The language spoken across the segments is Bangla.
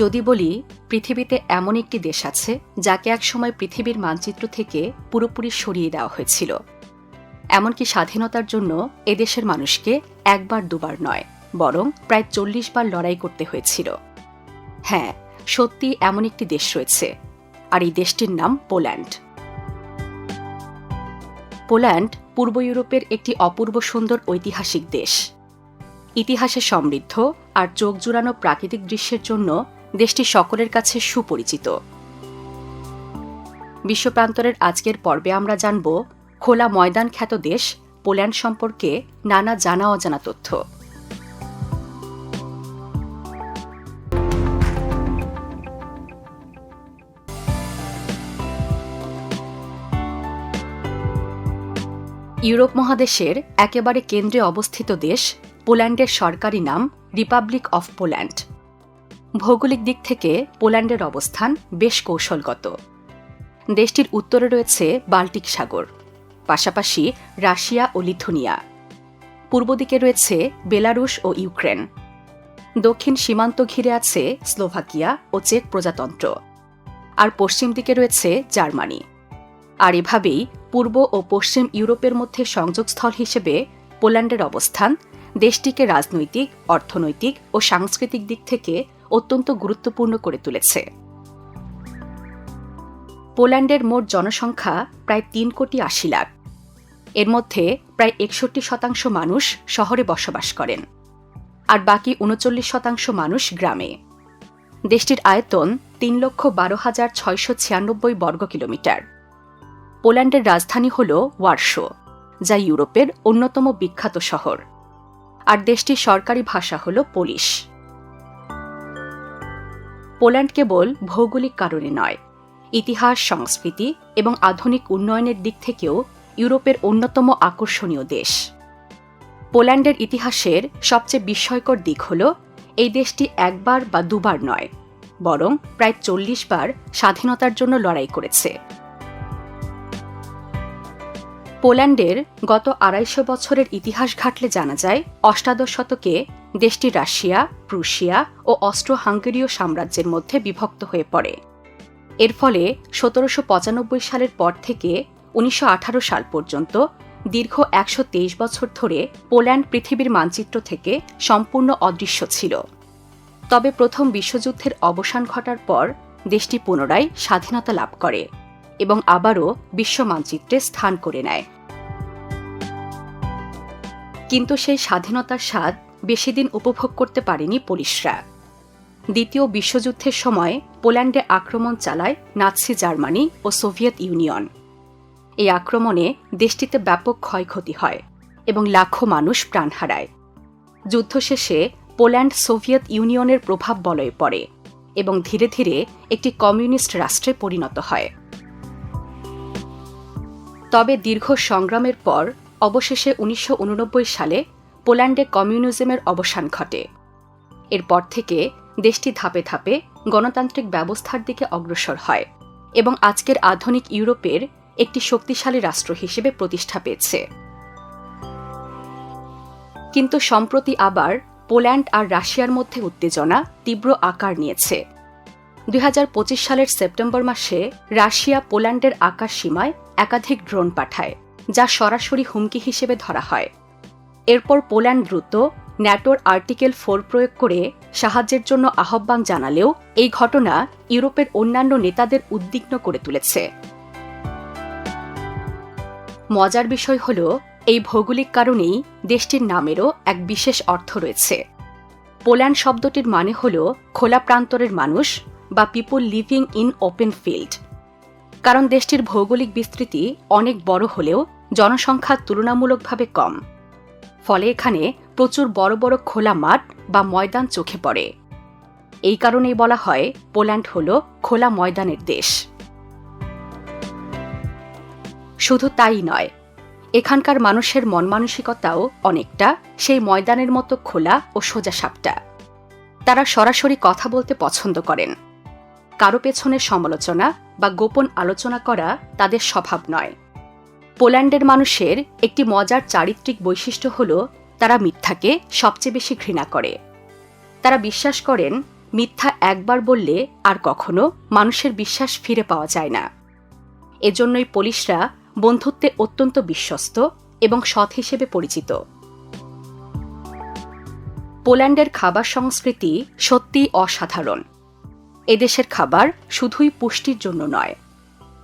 যদি বলি, পৃথিবীতে এমন একটি দেশ আছে, যাকে একসময় পৃথিবীর মানচিত্র থেকে পুরোপুরি সরিয়ে দেওয়া হয়েছিল। এমনকি স্বাধীনতার জন্য এদেশের মানুষকে একবার দুবার নয়, বরং প্রায় চল্লিশ বার লড়াই করতে হয়েছিল। হ্যাঁ সত্যি এমন একটি দেশ রয়েছে, আর এই দেশটির নাম পোল্যান্ড। পোল্যান্ড পূর্ব ইউরোপের একটি অপূর্ব সুন্দর ঐতিহাসিক দেশ। ইতিহাসে সমৃদ্ধ আর চোখ জুড়ানো প্রাকৃতিক দৃশ্যের জন্য দেশটি সকলের কাছে সুপরিচিত। বিশ্বপ্রান্তরের আজকের পর্বে আমরা জানব, খোলা ময়দান খ্যাত দেশ, পোল্যান্ড সম্পর্কে নানা জানা অজানা তথ্য। ইউরোপ মহাদেশের একেবারে কেন্দ্রে অবস্থিত দেশ, পোল্যান্ডের সরকারি নাম, রিপাবলিক অফ পোল্যান্ড। ভৌগোলিক দিক থেকে পোল্যান্ডের অবস্থান বেশ কৌশলগত। দেশটির উত্তরে রয়েছে বাল্টিক সাগর, পাশাপাশি রাশিয়া ও লিথুনিয়া। পূর্ব দিকে রয়েছে বেলারুশ ও ইউক্রেন। দক্ষিণ সীমান্ত ঘিরে আছে স্লোভাকিয়া ও চেক প্রজাতন্ত্র। আর পশ্চিম দিকে রয়েছে জার্মানি। আর এভাবেই পূর্ব ও পশ্চিম ইউরোপের মধ্যে সংযোগস্থল হিসেবে পোল্যান্ডের অবস্থান দেশটিকে রাজনৈতিক, অর্থনৈতিক ও সাংস্কৃতিক দিক থেকে অত্যন্ত গুরুত্বপূর্ণ করে তুলেছে। পোল্যান্ডের মোট জনসংখ্যা প্রায় তিন কোটি আশি লাখ। এর মধ্যে প্রায় একষট্টি শতাংশ মানুষ শহরে বসবাস করেন। আর বাকি উনচল্লিশ শতাংশ মানুষ গ্রামে। দেশটির আয়তন তিন লক্ষ বারো হাজার ছয়শো ছিয়ানব্বই বর্গ কিলোমিটার। পোল্যান্ডের রাজধানী হল ওয়ার্শো, যা ইউরোপের অন্যতম বিখ্যাত শহর। আর দেশটির সরকারি ভাষা হল পোলিশ। পোল্যান্ড কেবল ভৌগোলিক কারণে নয়, ইতিহাস, সংস্কৃতি এবং আধুনিক উন্নয়নের দিক থেকেও ইউরোপের অন্যতম আকর্ষণীয় দেশ। পোল্যান্ডের ইতিহাসের সবচেয়ে বিস্ময়কর দিক হল, এই দেশটি একবার বা দুবার নয়, বরং প্রায় চল্লিশ বার স্বাধীনতার জন্য লড়াই করেছে। পোল্যান্ডের গত আড়াইশো বছরের ইতিহাস ঘাটলে জানা যায়, অষ্টাদশ শতকে দেশটি রাশিয়া, প্রুশিয়া ও অস্ট্রো হাঙ্গেরীয় সাম্রাজ্যের মধ্যে বিভক্ত হয়ে পড়ে। এর ফলে সতেরোশো পঁচানব্বই সালের পর থেকে উনিশশো আঠারো সাল পর্যন্ত দীর্ঘ একশো তেইশ বছর ধরে পোল্যান্ড পৃথিবীর মানচিত্র থেকে সম্পূর্ণ অদৃশ্য ছিল। তবে প্রথম বিশ্বযুদ্ধের অবসান ঘটার পর দেশটি পুনরায় স্বাধীনতা লাভ করে। এবং আবারও বিশ্ব মানচিত্রে স্থান করে নেয়। কিন্তু সেই স্বাধীনতার স্বাদ বেশি দিন উপভোগ করতে পারেনি পুলিশরা। দ্বিতীয় বিশ্বযুদ্ধের সময় পোল্যান্ডে আক্রমণ চালায় নাৎসি জার্মানি ও সোভিয়েত ইউনিয়ন। এই আক্রমণে দেশটিতে ব্যাপক ক্ষয়ক্ষতি হয় এবং লাখো মানুষ প্রাণ হারায়। যুদ্ধ শেষে পোল্যান্ড সোভিয়েত ইউনিয়নের প্রভাব বলয়ে পড়ে এবং ধীরে ধীরে একটি কমিউনিস্ট রাষ্ট্রে পরিণত হয়। তবে দীর্ঘ সংগ্রামের পর অবশেষে উনিশশো উননব্বই সালে পোল্যান্ডে কমিউনিজমের অবসান ঘটে। এরপর থেকে দেশটি ধাপে ধাপে গণতান্ত্রিক ব্যবস্থার দিকে অগ্রসর হয় এবং আজকের আধুনিক ইউরোপের একটি শক্তিশালী রাষ্ট্র হিসেবে প্রতিষ্ঠা পেয়েছে। কিন্তু সম্প্রতি আবার পোল্যান্ড আর রাশিয়ার মধ্যে উত্তেজনা তীব্র আকার নিয়েছে। দু হাজার পঁচিশ সালের সেপ্টেম্বর মাসে রাশিয়া পোল্যান্ডের আকাশ সীমায় একাধিক ড্রোন পাঠায়, যা সরাসরি হুমকি হিসেবে ধরা হয়। এরপর পোল্যান্ড দ্রুত ন্যাটোর আর্টিকেল ফোর প্রয়োগ করে সাহায্যের জন্য আহ্বান জানালেও এই ঘটনা ইউরোপের অন্যান্য নেতাদের উদ্বিগ্ন করে তুলেছে। মজার বিষয় হল, এই ভৌগোলিক কারণেই দেশটির নামেরও এক বিশেষ অর্থ রয়েছে। পোল্যান্ড শব্দটির মানে হল, খোলা প্রান্তরের মানুষ বা people living in open field কারণ দেশটির ভৌগোলিক বিস্তৃতি অনেক বড় হলেও জনসংখ্যা তুলনামূলকভাবে কম। ফলে এখানে প্রচুর বড় বড় খোলা মাঠ বা ময়দান চোখে পড়ে। এই কারণেই বলা হয় পোল্যান্ড হল খোলা ময়দানের দেশ। শুধু তাই নয়, এখানকার মানুষের মন মানসিকতাও অনেকটা সেই ময়দানের মতো খোলা ও সোজা সাপটা তারা সরাসরি কথা বলতে পছন্দ করেন। কারও পেছনে সমালোচনা বা গোপন আলোচনা করা তাদের স্বভাব নয়। পোল্যান্ডের মানুষের একটি মজার চারিত্রিক বৈশিষ্ট্য হল, তারা মিথ্যাকে সবচেয়ে বেশি ঘৃণা করে। তারা বিশ্বাস করেন, মিথ্যা একবার বললে আর কখনো মানুষের বিশ্বাস ফিরে পাওয়া যায় না। এজন্যই পুলিশরা বন্ধুত্বে অত্যন্ত বিশ্বস্ত এবং সৎ হিসেবে পরিচিত। পোল্যান্ডের খাবার সংস্কৃতি সত্যিই অসাধারণ। এদেশের খাবার শুধুই পুষ্টির জন্য নয়,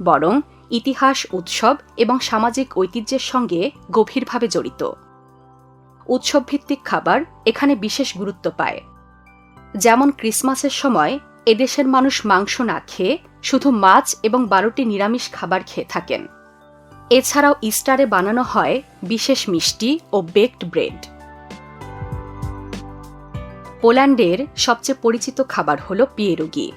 বরং ইতিহাস, উৎসব এবং সামাজিক ঐতিহ্যের সঙ্গে গভীরভাবে জড়িত। উৎসবভিত্তিক খাবার এখানে বিশেষ গুরুত্ব পায়। যেমন ক্রিসমাসের সময় এদেশের মানুষ মাংস না খেয়ে শুধু মাছ এবং বারোটি নিরামিষ খাবার খেয়ে থাকেন। এছাড়াও ইস্টারে বানানো হয় বিশেষ মিষ্টি ও বেকড ব্রেড। পোল্যান্ডের সবচেয়ে পরিচিত খাবার হল পিয়েরোগি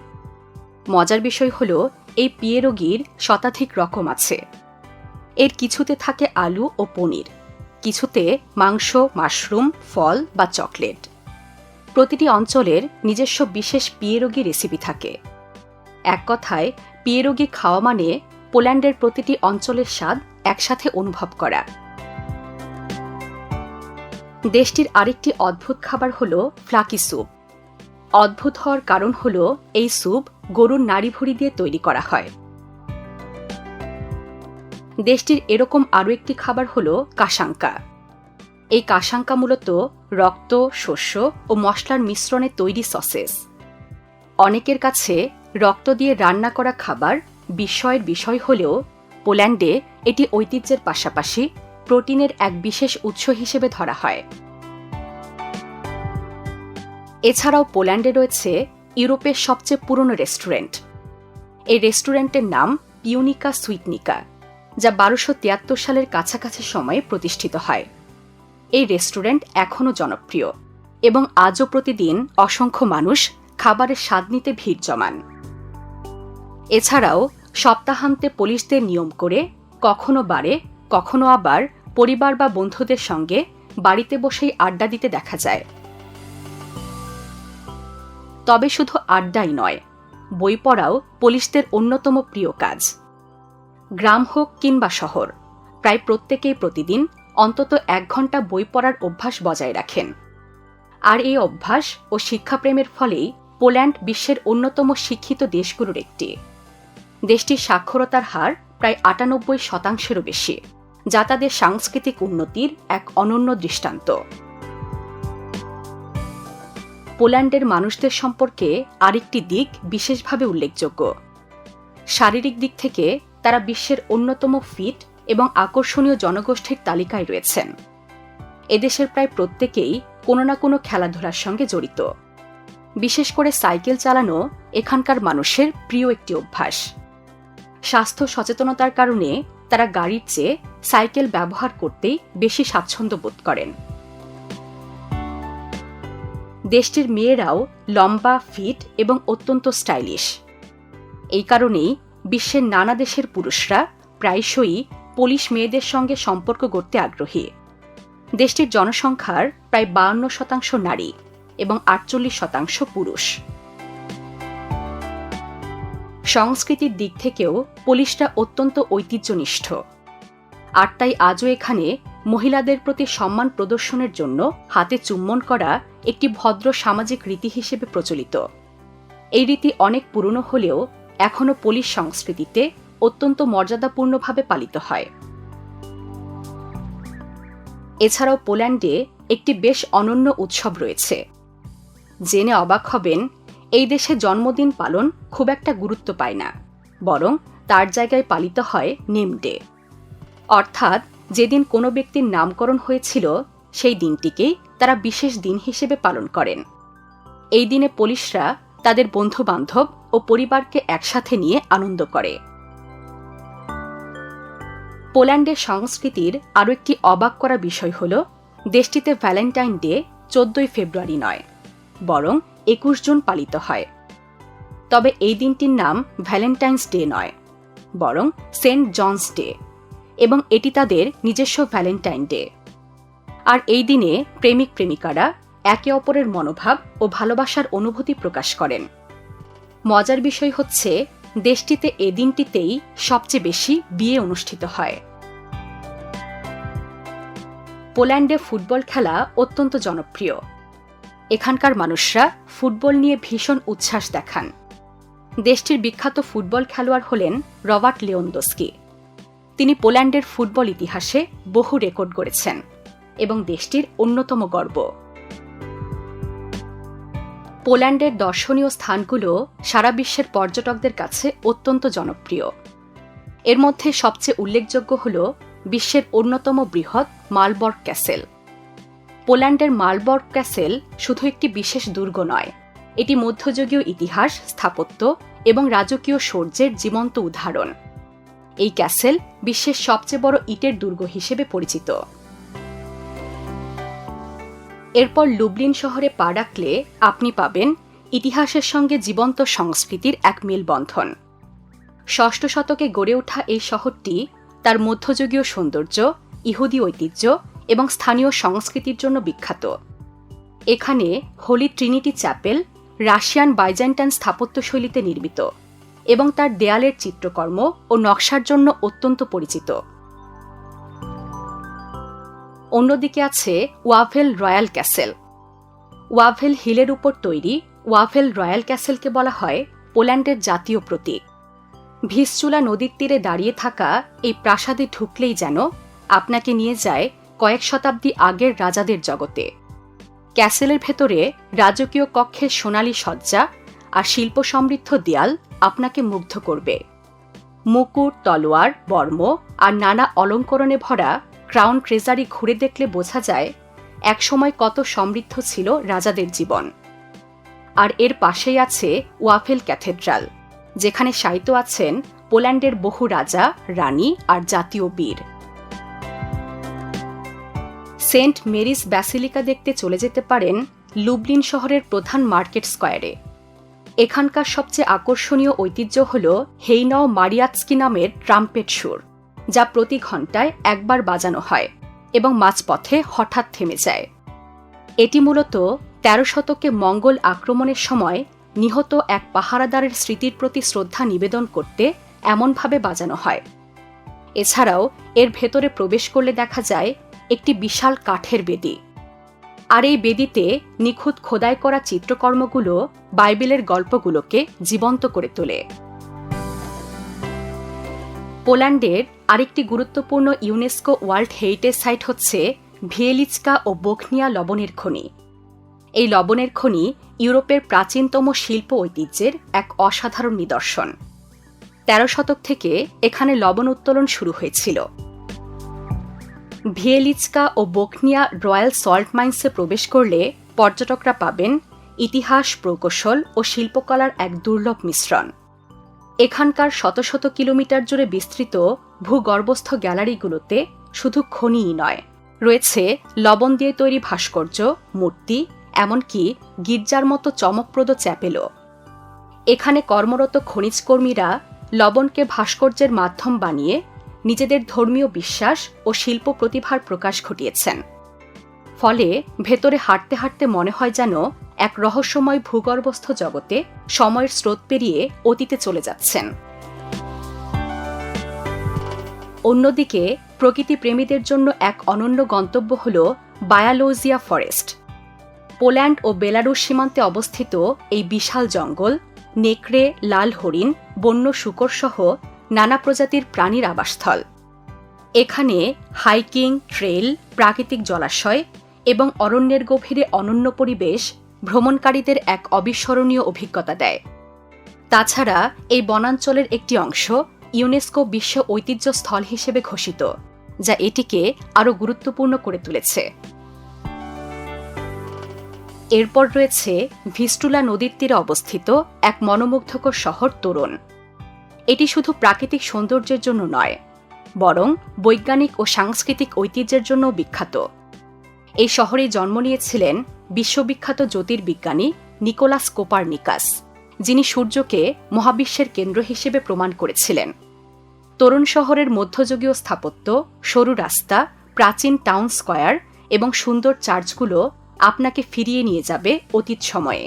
মজার বিষয় হল, এই পিয়েরোগির শতাধিক রকম আছে। এর কিছুতে থাকে আলু ও পনির, কিছুতে মাংস, মাশরুম, ফল বা চকলেট। প্রতিটি অঞ্চলের নিজস্ব বিশেষ পিয়েরোগি রেসিপি থাকে। এক কথায় পিয়েরোগি খাওয়া মানে পোল্যান্ডের প্রতিটি অঞ্চলের স্বাদ একসাথে অনুভব করা। দেশটির আরেকটি অদ্ভুত খাবার হল ফ্লাকি স্যুপ। অদ্ভুত হওয়ার কারণ হল এই স্যুপ গরুর নাড়িভুড়ি দিয়ে তৈরি করা হয়। দেশটির এরকম আরও একটি খাবার হল কাসাঙ্কা এই কাসাঙ্কা মূলত রক্ত, শস্য ও মশলার মিশ্রণে তৈরি সসেস। অনেকের কাছে রক্ত দিয়ে রান্না করা খাবার বিস্ময়ের বিষয় হলেও পোল্যান্ডে এটি ঐতিহ্যের পাশাপাশি প্রোটিনের এক বিশেষ উৎস হিসেবে ধরা হয়। এছাড়াও পোল্যান্ডে রয়েছে ইউরোপের সবচেয়ে পুরনো রেস্টুরেন্ট। এই রেস্টুরেন্টের নাম পিউনিকা সুইটনিকা, যা বারোশো তিয়াত্তর সালের কাছাকাছি সময়ে প্রতিষ্ঠিত হয়। এই রেস্টুরেন্ট এখনও জনপ্রিয় এবং আজও প্রতিদিন অসংখ্য মানুষ খাবারের স্বাদ নিতে ভিড় জমান। এছাড়াও সপ্তাহান্তে পুলিশদের নিয়ম করে কখনো বারে, কখনো আবার পরিবার বা বন্ধুদের সঙ্গে বাড়িতে বসেই আড্ডা দিতে দেখা যায়। তবে শুধু আড্ডাই নয়, বই পড়াও পুলিশদের অন্যতম প্রিয় কাজ। গ্রাম হোক কিংবা শহর, প্রায় প্রত্যেকেই প্রতিদিন অন্তত এক ঘণ্টা বই পড়ার অভ্যাস বজায় রাখেন। আর এই অভ্যাস ও শিক্ষাপ্রেমের ফলেই পোল্যান্ড বিশ্বের অন্যতম শিক্ষিত দেশগুলোর একটি। দেশটির সাক্ষরতার হার প্রায় আটানব্বই শতাংশেরও বেশি। যা তাদের সাংস্কৃতিক উন্নতির এক অনন্য দৃষ্টান্ত। পোল্যান্ডের মানুষদের সম্পর্কে আরেকটি দিক বিশেষভাবে উল্লেখযোগ্য। শারীরিক দিক থেকে তারা বিশ্বের অন্যতম ফিট এবং আকর্ষণীয় জনগোষ্ঠীর তালিকায় রয়েছেন। এদেশের প্রায় প্রত্যেকেই কোনো না কোনো খেলাধুলার সঙ্গে জড়িত। বিশেষ করে সাইকেল চালানো এখানকার মানুষের প্রিয় একটি অভ্যাস। স্বাস্থ্য সচেতনতার কারণে তারা গাড়ির চেয়ে সাইকেল ব্যবহার করতেই বেশি স্বাচ্ছন্দ্য বোধ করেন। দেশটির মেয়েরাও লম্বা, ফিট এবং অত্যন্ত স্টাইলিশ। এই কারণেই বিশ্বের নানা দেশের পুরুষরা প্রায়শই পুলিশ মেয়েদের সঙ্গে সম্পর্ক গড়তে আগ্রহী। দেশটির জনসংখ্যার প্রায় বায়ান্ন শতাংশ নারী এবং আটচল্লিশ শতাংশ পুরুষ। সংস্কৃতির দিক থেকেও পুলিশরা অত্যন্ত ঐতিহ্যনিষ্ঠ। আর তাই আজও এখানে মহিলাদের প্রতি সম্মান প্রদর্শনের জন্য হাতে চুম্বন করা একটি ভদ্র সামাজিক রীতি হিসেবে প্রচলিত। এই রীতি অনেক পুরনো হলেও এখনও পুলিশ সংস্কৃতিতে অত্যন্ত মর্যাদাপূর্ণভাবে পালিত হয়। এছাড়াও পোল্যান্ডে একটি বেশ অনন্য উৎসব রয়েছে। জেনে অবাক হবেন এই দেশে জন্মদিন পালন খুব একটা গুরুত্ব পায় না, বরং তার জায়গায় পালিত হয় নেম ডে। অর্থাৎ যেদিন কোনো ব্যক্তির নামকরণ হয়েছিল, সেই দিনটিকেই তারা বিশেষ দিন হিসেবে পালন করেন। এই দিনে পুলিশরা তাদের বন্ধু বান্ধব ও পরিবারকে একসাথে নিয়ে আনন্দ করে। পোল্যান্ডের সংস্কৃতির আরও একটি অবাক করা বিষয় হল, দেশটিতে ভ্যালেন্টাইন ডে চোদ্দই ফেব্রুয়ারি নয়, বরং একুশ জুন পালিত হয়। তবে এই দিনটির নাম ভ্যালেন্টাইন্স ডে নয়, বরং সেন্ট জনস ডে, এবং এটি তাদের নিজস্ব ভ্যালেন্টাইন ডে। আর এই দিনে প্রেমিক প্রেমিকারা একে অপরের মনোভাব ও ভালোবাসার অনুভূতি প্রকাশ করেন। মজার বিষয় হচ্ছে, দেশটিতে এ দিনটিতেই সবচেয়ে বেশি বিয়ে অনুষ্ঠিত হয়। পোল্যান্ডে ফুটবল খেলা অত্যন্ত জনপ্রিয়। এখানকার মানুষরা ফুটবল নিয়ে ভীষণ উচ্ছ্বাস দেখান। দেশটির বিখ্যাত ফুটবল খেলোয়াড় হলেন রবার্ট লিওন্দস্কি। তিনি পোল্যান্ডের ফুটবল ইতিহাসে বহু রেকর্ড গড়েছেন এবং দেশটির অন্যতম গর্ব। পোল্যান্ডের দর্শনীয় স্থানগুলো সারা বিশ্বের পর্যটকদের কাছে অত্যন্ত জনপ্রিয়। এর মধ্যে সবচেয়ে উল্লেখযোগ্য হল বিশ্বের অন্যতম বৃহৎ মালবর্গ ক্যাসেল। পোল্যান্ডের মালবর্গ ক্যাসেল শুধু একটি বিশেষ দুর্গ নয়। এটি মধ্যযুগীয় ইতিহাস, স্থাপত্য এবং রাজকীয় শৌর্যের জীবন্ত উদাহরণ। এই ক্যাসেল বিশ্বের সবচেয়ে বড় ইটের দুর্গ হিসেবে পরিচিত। এরপর লুবলিন শহরে পা রাখলে আপনি পাবেন ইতিহাসের সঙ্গে জীবন্ত সংস্কৃতির এক মেলবন্ধন। ষষ্ঠ শতকে গড়ে ওঠা এই শহরটি তার মধ্যযুগীয় সৌন্দর্য, ইহুদি ঐতিহ্য এবং স্থানীয় সংস্কৃতির জন্য বিখ্যাত। এখানে holy trinity chapel Russian Byzantine স্থাপত্যশৈলীতে নির্মিত এবং তার দেয়ালের চিত্রকর্ম ও নকশার জন্য অত্যন্ত পরিচিত। অন্যদিকে আছে ওয়াভেল রয়্যাল ক্যাসেল। ওয়াভেল হিলের উপর তৈরি ওয়াভেল রয়্যাল ক্যাসেলকে বলা হয় পোল্যান্ডের জাতীয় প্রতীক। ভিসচুলা নদীর তীরে দাঁড়িয়ে থাকা এই প্রাসাদে ঢুকলেই যেন আপনাকে নিয়ে যায় কয়েক শতাব্দী আগের রাজাদের জগতে। ক্যাসেলের ভেতরে রাজকীয় কক্ষের সোনালী সজ্জা আর শিল্প সমৃদ্ধ দেয়াল আপনাকে মুগ্ধ করবে। মুকুট, তলোয়ার, বর্ম আর নানা অলঙ্করণে ভরা ক্রাউন ট্রেজারি ঘুরে দেখলে বোঝা যায় একসময় কত সমৃদ্ধ ছিল রাজাদের জীবন। আর এর পাশেই আছে ওয়াফেল ক্যাথেড্রাল, যেখানে সাহিত্য আছেন পোল্যান্ডের বহু রাজা, রানী আর জাতীয় বীর। সেন্ট মেরিস ব্যাসিলিকা দেখতে চলে যেতে পারেন লুবলিন শহরের প্রধান মার্কেট স্কোয়ারে। এখানকার সবচেয়ে আকর্ষণীয় ঐতিহ্য হল হেইনাও মারিয়াৎস্কি নামের ট্রাম্পেট সুর, যা প্রতি ঘন্টায় একবার বাজানো হয় এবং মাঝপথে হঠাৎ থেমে যায়। এটি মূলত তেরো শতকে মঙ্গল আক্রমণের সময় নিহত এক পাহারাদারের স্মৃতির প্রতি শ্রদ্ধা নিবেদন করতে এমনভাবে বাজানো হয়। এছাড়াও এর ভেতরে প্রবেশ করলে দেখা যায় একটি বিশাল কাঠের বেদি। আর এই বেদিতে নিখুঁত খোদাই করা চিত্রকর্মগুলো, বাইবেলের গল্পগুলোকে জীবন্ত করে তোলে। পোল্যান্ডের আরেকটি গুরুত্বপূর্ণ ইউনেস্কো ওয়ার্ল্ড হেরিটেজ সাইট হচ্ছে ভিয়েলিচকা ও বখনিয়া লবণের খনি। এই লবণের খনি ইউরোপের প্রাচীনতম শিল্প ঐতিহ্যের এক অসাধারণ নিদর্শন। তেরো শতক থেকে এখানে লবণ উত্তোলন শুরু হয়েছিল। ভিয়েলিচকা ও বকনিয়া রয়্যাল সল্ট মাইন্সে প্রবেশ করলে পর্যটকরা পাবেন ইতিহাস প্রকৌশল ও শিল্পকলার এক দুর্লভ মিশ্রণ। এখানকার শত শত কিলোমিটার জুড়ে বিস্তৃত ভূগর্ভস্থ গ্যালারিগুলোতে শুধু খনিই নয়, রয়েছে লবণ দিয়ে তৈরি ভাস্কর্য, মূর্তি, এমনকি গির্জার মতো চমকপ্রদ চ্যাপেলও। এখানে কর্মরত খনিজকর্মীরা লবণকে ভাস্কর্যের মাধ্যম বানিয়ে নিজেদের ধর্মীয় বিশ্বাস ও শিল্প প্রতিভার প্রকাশ ঘটিয়েছেন। ফলে ভেতরে হাঁটতে হাঁটতে মনে হয় যেন এক রহস্যময় ভূগর্ভস্থ জগতে সময়ের স্রোত পেরিয়ে অতীতে চলে যাচ্ছেন। অন্যদিকে প্রকৃতি প্রেমীদের জন্য এক অনন্য গন্তব্য হল বায়ালোজিয়া ফরেস্ট। পোল্যান্ড ও বেলারুশ সীমান্তে অবস্থিত এই বিশাল জঙ্গল, নেকড়ে, লাল হরিণ, বন্য শুকর সহ নানা প্রজাতির প্রাণীর আবাসস্থল। এখানে হাইকিং, ট্রেল, প্রাকৃতিক জলাশয় এবং অরণ্যের গভীরে অনন্য পরিবেশ ভ্রমণকারীদের এক অবিস্মরণীয় অভিজ্ঞতা দেয়। তাছাড়া এই বনাঞ্চলের একটি অংশ ইউনেস্কো বিশ্ব ঐতিহ্য স্থল হিসেবে ঘোষিত, যা এটিকে আরও গুরুত্বপূর্ণ করে তুলেছে। এরপর রয়েছে ভিস্টুলা নদীর তীরে অবস্থিত এক মনোমুগ্ধকর শহর, তোরণ। এটি শুধু প্রাকৃতিক সৌন্দর্যের জন্য নয়, বরং বৈজ্ঞানিক ও সাংস্কৃতিক ঐতিহ্যের জন্য বিখ্যাত। এই শহরে জন্ম নিয়েছিলেন বিশ্ববিখ্যাত জ্যোতির্বিজ্ঞানী নিকোলাস কোপারনিকাস, যিনি সূর্যকে মহাবিশ্বের কেন্দ্র হিসেবে প্রমাণ করেছিলেন। তরুণ শহরের মধ্যযুগীয় স্থাপত্য, সরু রাস্তা, প্রাচীন টাউন স্কয়ার এবং সুন্দর চার্চগুলো আপনাকে ফিরিয়ে নিয়ে যাবে অতীত সময়ে।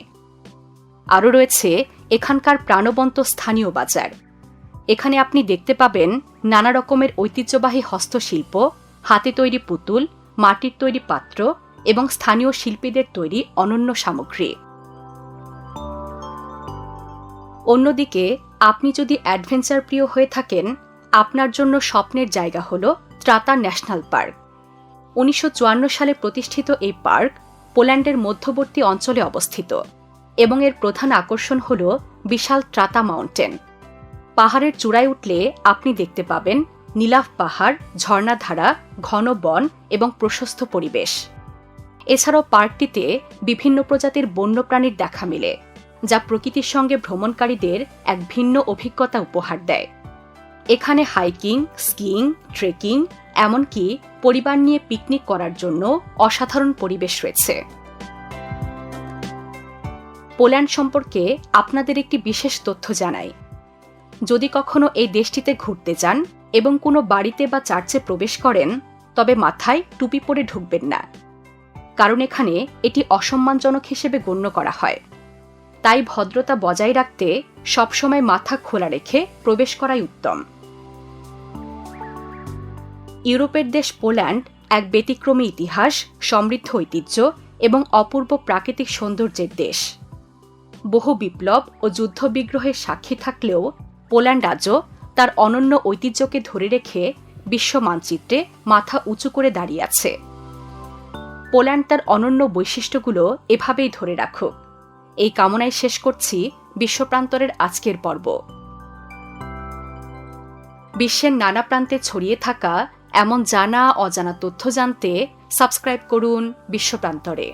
আরও রয়েছে এখানকার প্রাণবন্ত স্থানীয় বাজার এখানে আপনি দেখতে পাবেন নানা রকমের ঐতিহ্যবাহী হস্তশিল্প, হাতে তৈরি পুতুল, মাটির তৈরি পাত্র এবং স্থানীয় শিল্পীদের তৈরি অনন্য সামগ্রী। অন্যদিকে, আপনি যদি অ্যাডভেঞ্চার প্রিয় হয়ে থাকেন, আপনার জন্য স্বপ্নের জায়গা হল ত্রাতা ন্যাশনাল পার্ক। উনিশশো চুয়ান্ন সালে প্রতিষ্ঠিত এই পার্ক পোল্যান্ডের মধ্যবর্তী অঞ্চলে অবস্থিত এবং এর প্রধান আকর্ষণ হল বিশাল ত্রাতা মাউন্টেন। পাহাড়ের চূড়ায় উঠলে আপনি দেখতে পাবেন নীলাভ পাহাড়, ঝর্ণাধারা, ঘন বন এবং প্রশস্ত পরিবেশ। এছাড়াও পার্কটিতে বিভিন্ন প্রজাতির বন্যপ্রাণীর দেখা মিলে, যা প্রকৃতির সঙ্গে ভ্রমণকারীদের এক ভিন্ন অভিজ্ঞতা উপহার দেয়। এখানে হাইকিং, স্কিইং, ট্রেকিং, এমনকি পরিবার নিয়ে পিকনিক করার জন্য অসাধারণ পরিবেশ রয়েছে। পোল্যান্ড সম্পর্কে আপনাদের একটি বিশেষ তথ্য জানাই। যদি কখনো এই দেশটিতে ঘুরতে যান এবং কোনো বাড়িতে বা চার্চে প্রবেশ করেন, তবে মাথায় টুপি পরে ঢুকবেন না। কারণ এখানে এটি অসম্মানজনক হিসেবে গণ্য করা হয়। তাই ভদ্রতা বজায় রাখতে সবসময় মাথা খোলা রেখে প্রবেশ করাই উত্তম। ইউরোপের দেশ পোল্যান্ড এক ব্যতিক্রমী ইতিহাস, সমৃদ্ধ ঐতিহ্য এবং অপূর্ব প্রাকৃতিক সৌন্দর্যের দেশ। বহু বিপ্লব ও যুদ্ধবিগ্রহের সাক্ষী থাকলেও পোল্যান্ড আজও তার অনন্য ঐতিহ্যকে ধরে রেখে বিশ্ব মানচিত্রে মাথা উঁচু করে দাঁড়িয়ে আছে। পোল্যান্ড তার অনন্য বৈশিষ্ট্যগুলো এভাবেই ধরে রাখুক। এই কামনায় শেষ করছি বিশ্বপ্রান্তরের আজকের পর্ব। বিশ্বের নানা প্রান্তে ছড়িয়ে থাকা এমন জানা অজানা তথ্য জানতে সাবস্ক্রাইব করুন বিশ্বপ্রান্তরে